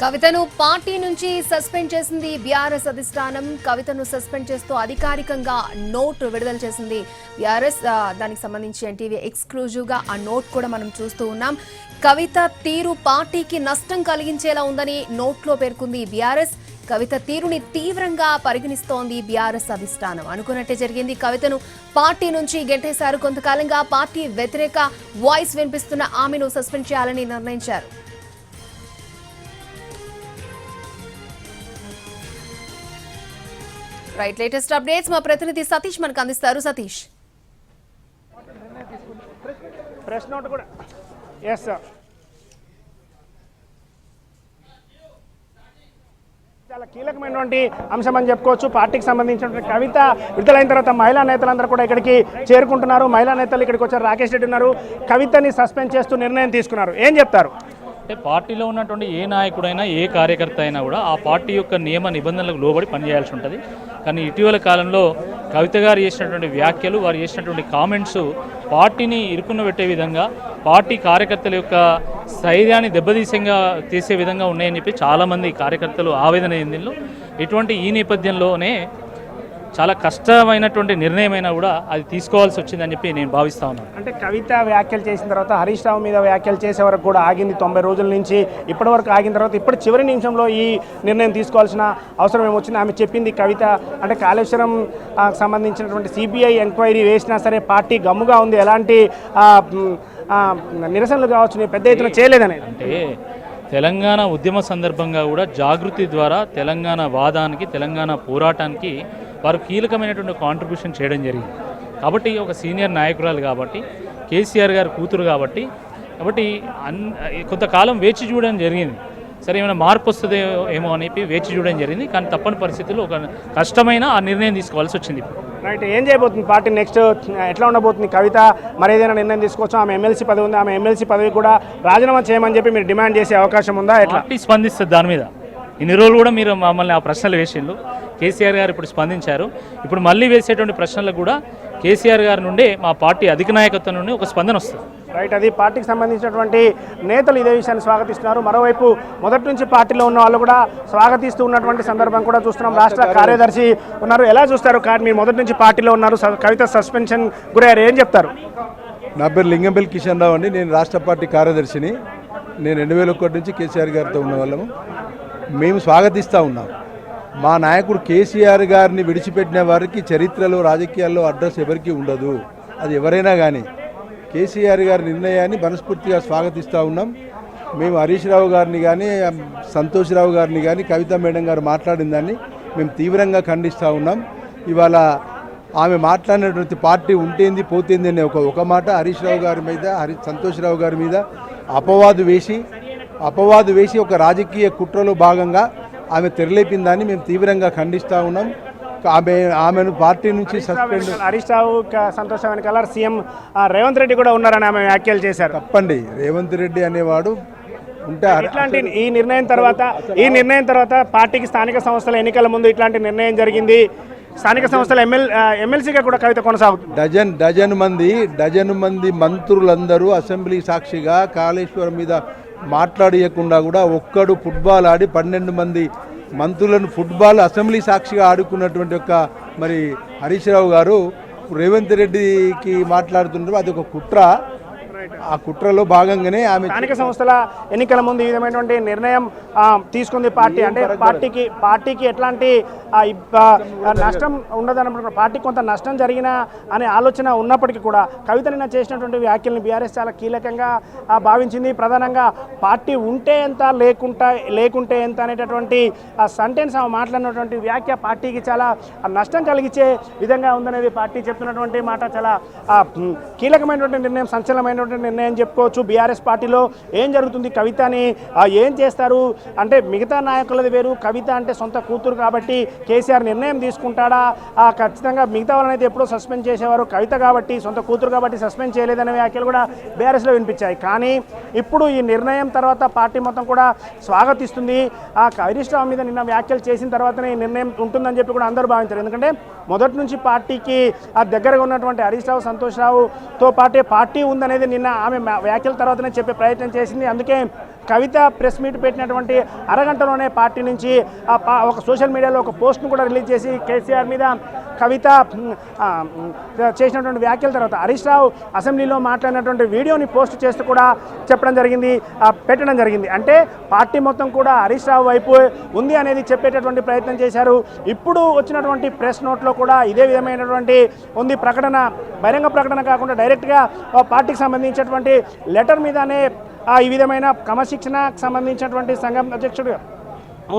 కవితను పార్టీ నుంచి సస్పెండ్ చేసింది బీఆర్ఎస్ అధిష్టానం. కవితను సస్పెండ్ చేస్తూ అధికారికంగా నోట్ విడుదల చేసింది బీఆర్ఎస్. దానికి సంబంధించి ఎన్టీవీ ఎక్స్క్లూజివ్గా ఆ నోట్ కూడా మనం చూస్తూ ఉన్నాం. కవిత తీరు పార్టీకి నష్టం కలిగించేలా ఉందని నోట్లో పేర్కొంది బీఆర్ఎస్. కవిత తీరుని తీవ్రంగా పరిగణిస్తోంది బీఆర్ఎస్ అధిష్టానం. అనుకున్నట్టే జరిగింది. కవితను పార్టీ నుంచి గెంటేశారు. కొంతకాలంగా పార్టీ వ్యతిరేక వాయిస్ వినిపిస్తున్న ఆమెను సస్పెండ్ చేయాలని నిర్ణయించారు. రైట్ లేటెస్ట్ అప్డేట్స్ మా ప్రతినిధి సతీష్ మనకు అందిస్తారు. సతీష్. ప్రెస్ నోట్ కూడా. ఎస్ సార్ చాలా కీలకమైనటువంటి అంశం అని చెప్పుకోవచ్చు. పార్టీకి సంబంధించినటువంటి కవిత విడుదలైన తర్వాత మహిళా నేతలందరూ కూడా ఇక్కడికి చేరుకుంటున్నారు. మహిళా నేతలు ఇక్కడికి వచ్చారు. రాకేష్ రెడ్డి ఉన్నారు. కవితని సస్పెండ్ చేస్తూ నిర్ణయం తీసుకున్నారు. ఏం చెప్తారు? అంటే పార్టీలో ఉన్నటువంటి ఏ నాయకుడైనా ఏ కార్యకర్త అయినా కూడా ఆ పార్టీ యొక్క నియమ నిబంధనలకు లోబడి పనిచేయాల్సి ఉంటుంది. కానీ ఇటీవల కాలంలో కవిత గారు చేసినటువంటి వ్యాఖ్యలు వారు చేసినటువంటి కామెంట్స్ పార్టీని ఇరుకున్న పెట్టే విధంగా పార్టీ కార్యకర్తల యొక్క స్థైర్యాన్ని దెబ్బతీసంగా తీసే విధంగా ఉన్నాయని చెప్పి చాలామంది కార్యకర్తలు ఆవేదన చెందిండ్రు. ఇటువంటి ఈ నేపథ్యంలోనే చాలా కష్టమైనటువంటి నిర్ణయమైనా కూడా అది తీసుకోవాల్సి వచ్చిందని చెప్పి నేను భావిస్తా ఉన్నాను. అంటే కవిత వ్యాఖ్యలు చేసిన తర్వాత హరీష్ రావు మీద వ్యాఖ్యలు చేసే వరకు కూడా ఆగింది తొంభై రోజుల నుంచి. ఇప్పటి వరకు ఆగిన తర్వాత ఇప్పుడు చివరి నిమిషంలో ఈ నిర్ణయం తీసుకోవాల్సిన అవసరం ఏమొచ్చింది ఆమె చెప్పింది కవిత అంటే కాళేశ్వరం సంబంధించినటువంటి సిబిఐ ఎంక్వైరీ వేసినా సరే పార్టీ గమ్ముగా ఉంది. ఎలాంటి నిరసనలు కావచ్చు పెద్ద ఎత్తున చేయలేదని అంటే తెలంగాణ ఉద్యమ సందర్భంగా కూడా జాగృతి ద్వారా తెలంగాణ వాదానికి తెలంగాణ పోరాటానికి వారు కీలకమైనటువంటి కాంట్రిబ్యూషన్ చేయడం జరిగింది. కాబట్టి ఒక సీనియర్ నాయకురాలు కాబట్టి కేసీఆర్ గారి కూతురు కాబట్టి కాబట్టి అన్ కొంతకాలం వేచి చూడడం జరిగింది. సరే ఏమైనా మార్పు వస్తుందో ఏమో అని వేచి చూడడం జరిగింది. కానీ తప్పని పరిస్థితుల్లో ఒక కష్టమైన ఆ నిర్ణయం తీసుకోవాల్సి వచ్చింది రైట్ ఏం చేయబోతుంది? పార్టీ నెక్స్ట్ ఎట్లా ఉండబోతుంది? కవిత మరి ఏదైనా నిర్ణయం తీసుకోవచ్చు ఆమె ఎమ్మెల్సీ పదవి ఉంది. ఆమె ఎమ్మెల్సీ పదవి కూడా రాజీనామా చేయమని చెప్పి మీరు డిమాండ్ చేసే అవకాశం ఉందా? ఎట్లా? స్పందిస్తుంది దాని మీద. ఇన్ని రోజులు కూడా మీరు మమ్మల్ని ఆ ప్రశ్నలు వేసిండ్రు. కేసీఆర్ గారు ఇప్పుడు స్పందించారు. ఇప్పుడు మళ్ళీ వేసేటువంటి ప్రశ్నలకు కూడా కేసీఆర్ గారి నుండి మా పార్టీ అధిక నాయకత్వం నుండి ఒక స్పందన వస్తుంది. రైట్ అది పార్టీకి సంబంధించినటువంటి నేతలు ఇదే విషయాన్ని స్వాగతిస్తున్నారు. మరోవైపు మొదటి నుంచి పార్టీలో ఉన్న వాళ్ళు కూడా స్వాగతిస్తూ ఉన్నటువంటి సందర్భం కూడా చూస్తున్నాం. రాష్ట్ర కార్యదర్శి ఉన్నారు. ఎలా చూస్తారు కా- మీరు మొదటి నుంచి పార్టీలో ఉన్నారు? స- కవిత సస్పెన్షన్ గురయ్యారు. ఏం చెప్తారు? నా పేరు లింగంపల్లి కిషన్ రావు అండి. నేను రాష్ట్ర పార్టీ కార్యదర్శిని. నేను రెండు వేల ఒకటి నుంచి కేసీఆర్ గారితో ఉన్న వాళ్ళము. మేము స్వాగతిస్తూ ఉన్నాం. మా నాయకుడు కేసీఆర్ గారిని విడిచిపెట్టిన వారికి చరిత్రలో రాజకీయాల్లో అడ్రస్ ఎవరికీ ఉండదు. అది ఎవరైనా కానీ కేసీఆర్ గారి నిర్ణయాన్ని మనస్ఫూర్తిగా స్వాగతిస్తూ ఉన్నాం. మేము హరీష్ రావు గారిని కానీ సంతోష్ రావు గారిని కానీ కవిత మేడం గారు మాట్లాడిన దాన్ని మేము తీవ్రంగా ఖండిస్తూ ఉన్నాం. ఇవాళ ఆమె మాట్లాడినటువంటి పార్టీ ఉంటేంది పోతేంది అనే ఒక ఒక మాట హరీష్ రావు గారి మీద హరి సంతోష్ రావు గారి మీద అపవాదు వేసి అపవాదు వేసి ఒక రాజకీయ కుట్రలో భాగంగా ఆమె తెరలేపిందాన్ని మేము తీవ్రంగా ఖండిస్తూ ఉన్నాం. ఆమె ఆమెను పార్టీ నుంచి సస్పెండ్ హరీష్ రావు సంతోష్ వెనకాల సీఎం రేవంత్ రెడ్డి కూడా ఉన్నారని ఆమె వ్యాఖ్యలు చేశారు. తప్పండి. రేవంత్ రెడ్డి అనేవాడు ఉంటే అర- ఇట్లాంటి ఈ నిర్ణయం తర్వాత ఈ నిర్ణయం తర్వాత పార్టీకి స్థానిక సంస్థల ఎన్నికల ముందు ఇట్లాంటి నిర్ణయం జరిగింది. స్థానిక సంస్థల ఎమ్మెల్ ఎమ్మెల్సీగా కూడా కవిత కొనసాగుతుంది. డజన్ డజన్ మంది డజన్ మంది మంత్రులందరూ అసెంబ్లీ సాక్షిగా కాళేశ్వరం మీద మాట్లాడియకుండా కూడా ఒక్కడు ఫుట్బాల్ ఆడి పన్నెండు మంది మంత్రులను ఫుట్బాల్ అసెంబ్లీ సాక్షిగా ఆడుకున్నటువంటి ఒక మరి హరీష్ రావు గారు రేవంత్ రెడ్డికి మాట్లాడుతున్నారు అది ఒక కుట్ర. ఆ కుట్రలో భాగంగానే ఆమె స్థానిక సంస్థల ఎన్నికల ముందు ఈ విధమైనటువంటి నిర్ణయం తీసుకుంది పార్టీ. అంటే పార్టీకి పార్టీకి ఎట్లాంటి నష్టం ఉండదన్నప్పుడు పార్టీకి కొంత నష్టం జరిగిన అనే ఆలోచన ఉన్నప్పటికీ కూడా కవిత నిన్న చేసినటువంటి వ్యాఖ్యల్ని బీఆర్ఎస్ చాలా కీలకంగా భావించింది. ప్రధానంగా పార్టీ ఉంటే ఎంత లేకుంటా లేకుంటే ఎంత అనేటటువంటి ఆ సెంటెన్స్ ఆమె మాట్లాడినటువంటి వ్యాఖ్య పార్టీకి చాలా నష్టం కలిగించే విధంగా ఉందనేది పార్టీ చెప్తున్నటువంటి మాట చాలా కీలకమైనటువంటి నిర్ణయం సంచలనమైనటువంటి నిర్ణయం చెప్పుకోవచ్చు. బీఆర్ఎస్ పార్టీలో ఏం జరుగుతుంది? కవితని ఏం చేస్తారు? అంటే మిగతా నాయకులది వేరు. కవిత అంటే సొంత కూతురు కాబట్టి కేసీఆర్ నిర్ణయం తీసుకుంటాడా? ఆ, ఖచ్చితంగా మిగతా వాళ్ళని అయితే ఎప్పుడో సస్పెండ్ చేసేవారు. కవిత కాబట్టి సొంత కూతురు కాబట్టి సస్పెండ్ చేయలేదనే వ్యాఖ్యలు కూడా బీఆర్ఎస్లో వినిపించాయి. కానీ ఇప్పుడు ఈ నిర్ణయం తర్వాత పార్టీ మొత్తం కూడా స్వాగతిస్తుంది. ఆ హరీష్ రావు మీద నిన్న వ్యాఖ్యలు చేసిన తర్వాతనే ఈ నిర్ణయం ఉంటుందని చెప్పి కూడా అందరూ భావించారు. ఎందుకంటే మొదటి నుంచి పార్టీకి ఆ దగ్గరగా ఉన్నటువంటి హరీష్ రావు సంతోష్ రావుతో పాటే పార్టీ ఉందనేది నిన్న ఆమె వ్యాఖ్యల తర్వాతనే చెప్పే ప్రయత్నం చేసింది. అందుకే కవిత ప్రెస్ మీట్ పెట్టినటువంటి అరగంటలోనే పార్టీ నుంచి ఒక సోషల్ మీడియాలో ఒక పోస్ట్ను కూడా రిలీజ్ చేసి కేసీఆర్ మీద కవిత చేసినటువంటి వ్యాఖ్యల తర్వాత హరీష్ రావు అసెంబ్లీలో మాట్లాడినటువంటి వీడియోని పోస్ట్ చేస్తూ కూడా చెప్పడం జరిగింది పెట్టడం జరిగింది. అంటే పార్టీ మొత్తం కూడా హరీష్ రావు వైపు ఉంది అనేది చెప్పేటటువంటి ప్రయత్నం చేశారు. ఇప్పుడు వచ్చినటువంటి ప్రెస్ నోట్లో కూడా ఇదే విధమైనటువంటి ఉంది ప్రకటన బహిరంగ ప్రకటన కాకుండా డైరెక్ట్గా పార్టీకి సంబంధించినటువంటి లెటర్ మీదనే ఈ విధమైన క్రమశిక్షణకు సంబంధించినటువంటి సంఘం అధ్యక్షుడు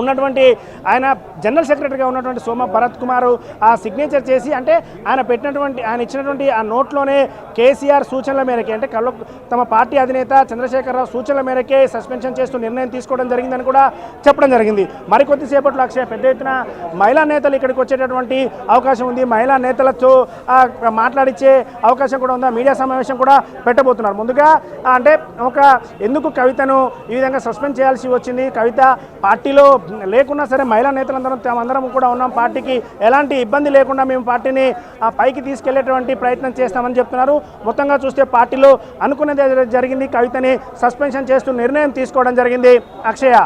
ఉన్నటువంటి ఆయన జనరల్ సెక్రటరీగా ఉన్నటువంటి సోమ భరత్ కుమార్ ఆ సిగ్నేచర్ చేసి అంటే ఆయన పెట్టినటువంటి ఆయన ఇచ్చినటువంటి ఆ నోట్లోనే కేసీఆర్ సూచనల మేరకే అంటే కళ్ళు తమ పార్టీ అధినేత చంద్రశేఖరరావు సూచనల మేరకే సస్పెన్షన్ చేస్తూ నిర్ణయం తీసుకోవడం జరిగిందని కూడా చెప్పడం జరిగింది. మరికొద్దిసేపట్లో అక్షయ పెద్ద ఎత్తున మహిళా నేతలు ఇక్కడికి వచ్చేటటువంటి అవకాశం ఉంది. మహిళా నేతలతో మాట్లాడిచ్చే మాట్లాడించే అవకాశం కూడా ఉందా? మీడియా సమావేశం కూడా పెట్టబోతున్నారు. ముందుగా అంటే ఒక ఎందుకు కవితను ఈ విధంగా సస్పెండ్ చేయాల్సి వచ్చింది? కవిత పార్టీలో లేకున్నా సరే మహిళా నేతలందరం అందరం కూడా ఉన్నాం. పార్టీకి ఎలాంటి ఇబ్బంది లేకుండా మేము పార్టీని ఆ, పైకి తీసుకెళ్ళేటువంటి ప్రయత్నం చేస్తామని చెప్తున్నారు. మొత్తంగా చూస్తే పార్టీలో అనుకున్నది జరిగింది. కవితని సస్పెన్షన్ చేస్తూ నిర్ణయం తీసుకోవడం జరిగింది. అక్షయ.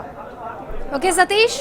ఓకే సతీష్.